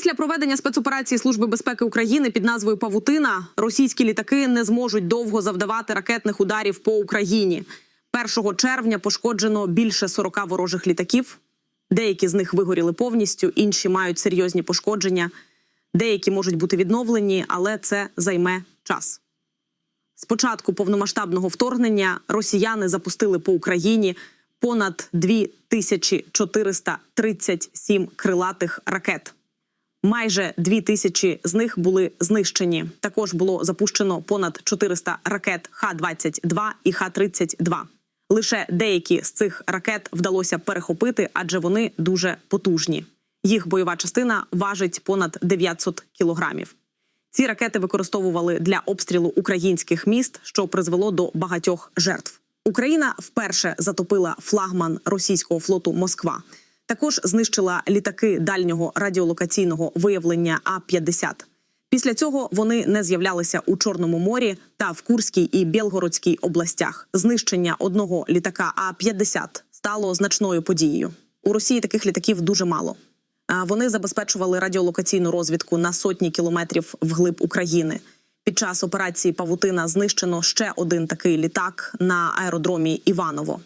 Після проведення спецоперації Служби безпеки України під назвою Павутина російські літаки не зможуть довго завдавати ракетних ударів по Україні. 1 червня пошкоджено більше 40 ворожих літаків. Деякі з них вигоріли повністю, інші мають серйозні пошкодження. Деякі можуть бути відновлені, але це займе час. З початку повномасштабного вторгнення росіяни запустили по Україні понад 2437 крилатих ракет. Майже дві тисячі з них були знищені. Також було запущено понад 400 ракет Х-22 і Х-32. Лише деякі з цих ракет вдалося перехопити, адже вони дуже потужні. Їх бойова частина важить понад 900 кілограмів. Ці ракети використовували для обстрілу українських міст, що призвело до багатьох жертв. Україна вперше затопила флагман російського флоту Москва. Також знищила літаки дальнього радіолокаційного виявлення А 50 Після цього вони не з'являлися у Чорному морі та в Курській і Білгородській областях. Знищення одного літака А 50 стало значною подією. У Росії таких літаків дуже мало. Вони забезпечували радіолокаційну розвідку на сотні кілометрів вглиб України. Під час операції Павутина знищено ще один такий літак на аеродромі Іваново.